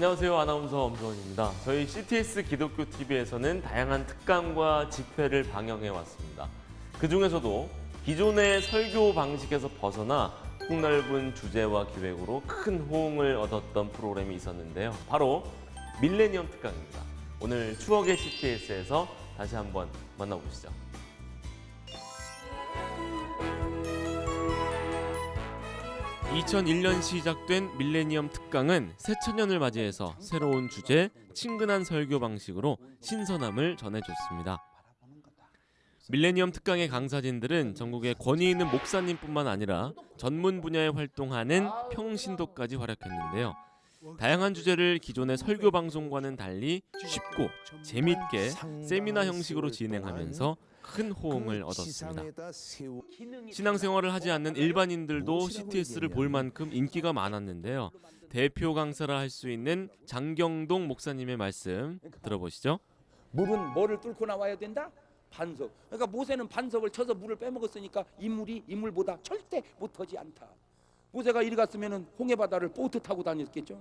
안녕하세요. 아나운서 엄수원입니다. 저희 CTS 기독교 TV에서는 다양한 특강과 집회를 방영해 왔습니다. 그 중에서도 기존의 설교 방식에서 벗어나 폭넓은 주제와 기획으로 큰 호응을 얻었던 프로그램이 있었는데요. 바로 밀레니엄 특강입니다. 오늘 추억의 CTS에서 다시 한번 만나보시죠. 2001년 시작된 밀레니엄 특강은 새천년을 맞이해서 새로운 주제, 친근한 설교 방식으로 신선함을 전해줬습니다. 밀레니엄 특강의 강사진들은 전국의 권위 있는 목사님뿐만 아니라 전문 분야에 활동하는 평신도까지 활약했는데요. 다양한 주제를 기존의 설교 방송과는 달리 쉽고 재밌게 세미나 형식으로 진행하면서 큰 호응을 얻었습니다. 신앙생활을 하지 않는 일반인들도 CTS를 볼 만큼 인기가 많았는데요. 대표 강사라 할 수 있는 장경동 목사님의 말씀 들어보시죠. 물은 뭐를 뚫고 나와야 된다? 반석. 그러니까 모세는 반석을 쳐서 물을 빼먹었으니까 인물이 인물보다 절대 못하지 않다. 모세가 이리 갔으면은 홍해 바다를 보트 타고 다녔겠죠.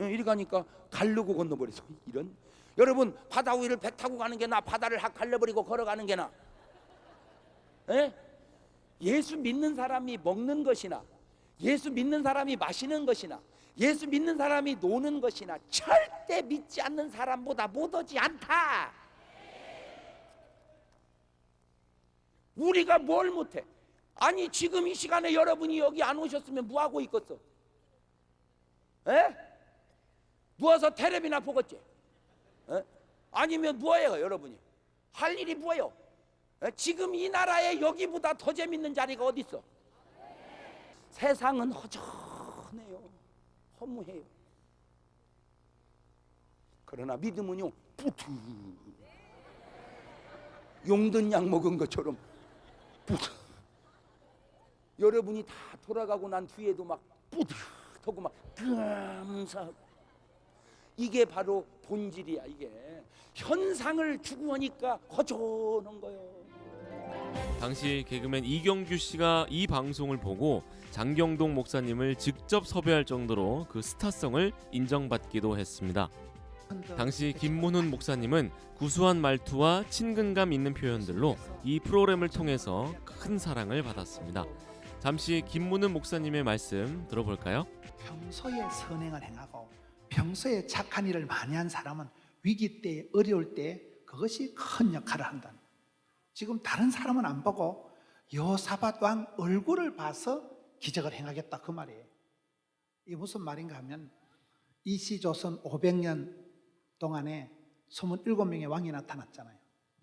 예, 이리 가니까 갈르고 건너버렸어. 이런. 여러분 바다 위를 배 타고 가는 게 나, 바다를 확 갈려버리고 걸어가는 게 나. 예? 예수 믿는 사람이 먹는 것이나 예수 믿는 사람이 마시는 것이나 예수 믿는 사람이 노는 것이나 절대 믿지 않는 사람보다 못하지 않다. 우리가 뭘 못해? 아니 지금 이 시간에 여러분이 여기 안 오셨으면 뭐 하고 있겠어? 에? 누워서 테레비나 보겠지? 에? 아니면 뭐예요 여러분이? 할 일이 뭐예요? 에? 지금 이 나라에 여기보다 더 재밌는 자리가 어디 있어? 세상은 허전해요. 허무해요. 그러나 믿음은요 뿌트 용든 약 먹은 것처럼 뿌듯. 여러분이 다 돌아가고 난 뒤에도 막 뿌듯하고 막 감사하고 이게 바로 본질이야 이게 현상을 추구하니까 허전한 거예요. 당시 개그맨 이경규 씨가 이 방송을 보고 장경동 목사님을 직접 섭외할 정도로 그 스타성을 인정받기도 했습니다. 당시 김문훈 목사님은 구수한 말투와 친근감 있는 표현들로 이 프로그램을 통해서 큰 사랑을 받았습니다. 잠시 김문훈 목사님의 말씀 들어볼까요? 평소에 선행을 행하고 평소에 착한 일을 많이 한 사람은 위기 때 어려울 때 그것이 큰 역할을 한다. 지금 다른 사람은 안 보고 여사밧 왕 얼굴을 봐서 기적을 행하겠다 그 말이에요. 이게 무슨 말인가 하면 이시 조선 500년 동안에 27명의 왕이 나타났잖아요.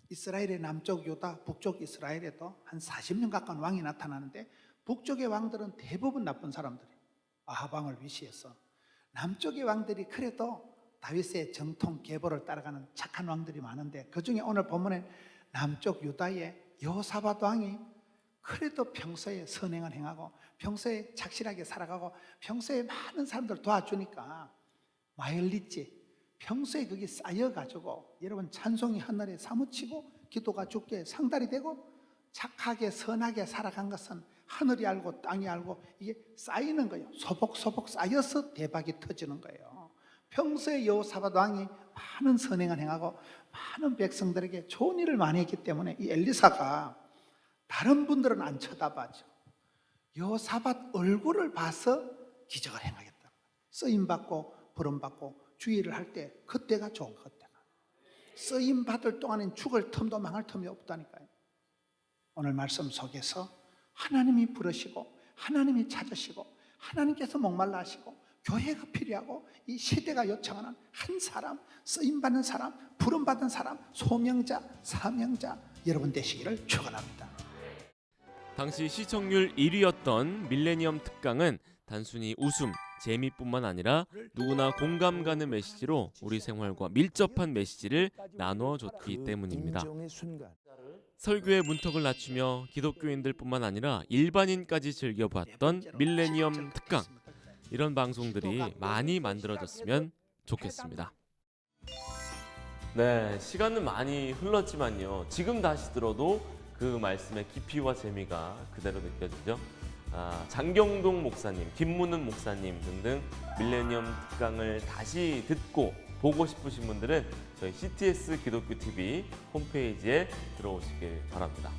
이스라엘의 남쪽 유다, 북쪽 이스라엘에도 한 40년 가까운 왕이 나타나는데 북쪽의 왕들은 대부분 나쁜 사람들이에요. 아하방을 위시해서 남쪽의 왕들이 그래도 다윗의 정통 계보를 따라가는 착한 왕들이 많은데 그 중에 오늘 본문에 남쪽 유다의 여호사밧 왕이 그래도 평소에 선행을 행하고 평소에 착실하게 살아가고 평소에 많은 사람들 도와주니까 마열리지 평소에 그게 쌓여가지고 여러분 찬송이 하늘에 사무치고 기도가 죽게 상달이 되고 착하게 선하게 살아간 것은 하늘이 알고 땅이 알고 이게 쌓이는 거예요. 소복소복 쌓여서 대박이 터지는 거예요. 평소에 여호사밧 왕이 많은 선행을 행하고 많은 백성들에게 좋은 일을 많이 했기 때문에 이 엘리사가 다른 분들은 안 쳐다봐죠. 여호사밧 얼굴을 봐서 기적을 행하겠다. 쓰임 받고 부름 받고 주의를 할 때 그때가 좋은 것 그때가. 쓰임 받을 동안엔 죽을 틈도 망할 틈이 없다니까요. 오늘 말씀 속에서 하나님이 부르시고 하나님이 찾으시고 하나님께서 목말라 하시고 교회가 필요하고 이 시대가 요청하는 한 사람, 쓰임 받는 사람, 부름 받은 사람, 소명자, 사명자 여러분 되시기를 축원합니다. 당시 시청률 1위였던 밀레니엄 특강은 단순히 웃음, 재미뿐만 아니라 누구나 공감 가는 메시지로 우리 생활과 밀접한 메시지를 나누어 줬기 때문입니다. 설교의 문턱을 낮추며 기독교인들뿐만 아니라 일반인까지 즐겨봤던 밀레니엄 특강 이런 방송들이 많이 만들어졌으면 좋겠습니다. 네, 시간은 많이 흘렀지만요. 지금 다시 들어도 그 말씀의 깊이와 재미가 그대로 느껴지죠. 아, 장경동 목사님, 김문은 목사님 등등 밀레니엄 특강을 다시 듣고 보고 싶으신 분들은 저희 CTS 기독교 TV 홈페이지에 들어오시길 바랍니다.